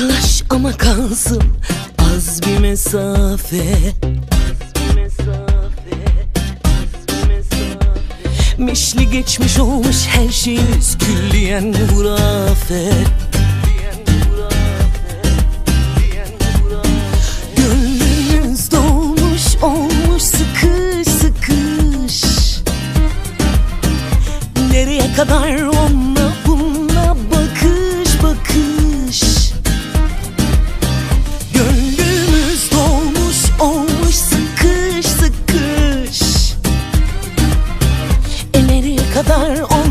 Yaklaş ama kalsın. Az bir mesafe. Mişli geçmiş olmuş her şeyimiz. Külliyen hurafe. Gönlümüz dolmuş olmuş sıkış sıkış. Nereye kadar kadar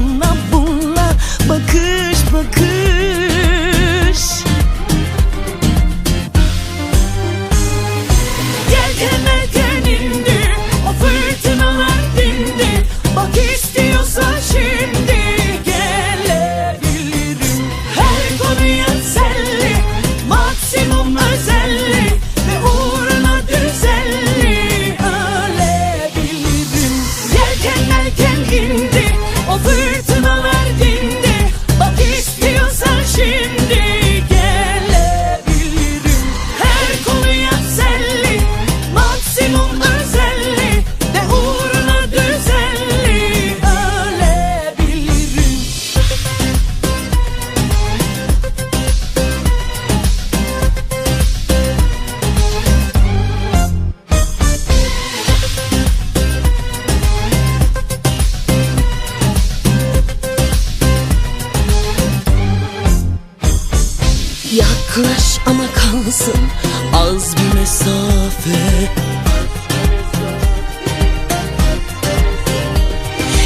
Yaklaş ama kalsın az bir mesafe.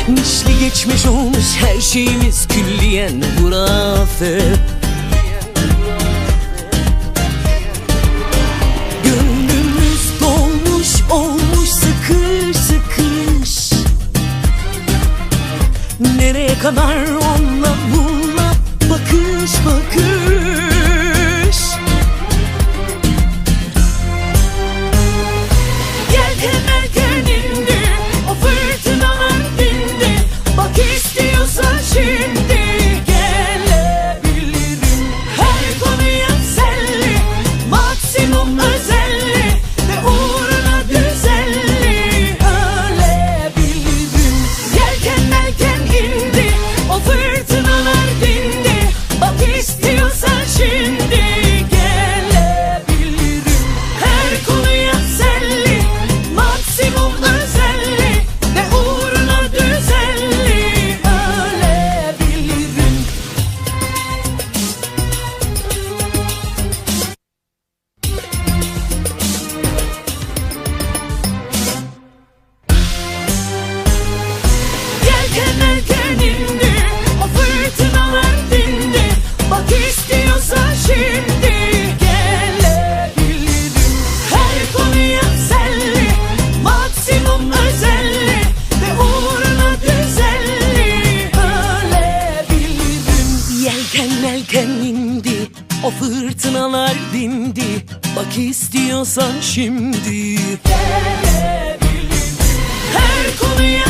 Mişli geçmiş olmuş her şeyimiz külliyen hurafe. Gönlümüz dolmuş olmuş sıkış sıkış. Nereye kadar onunla bununla bakış bakış. fırtınalar dindi Bak istiyorsan şimdi. Her konuya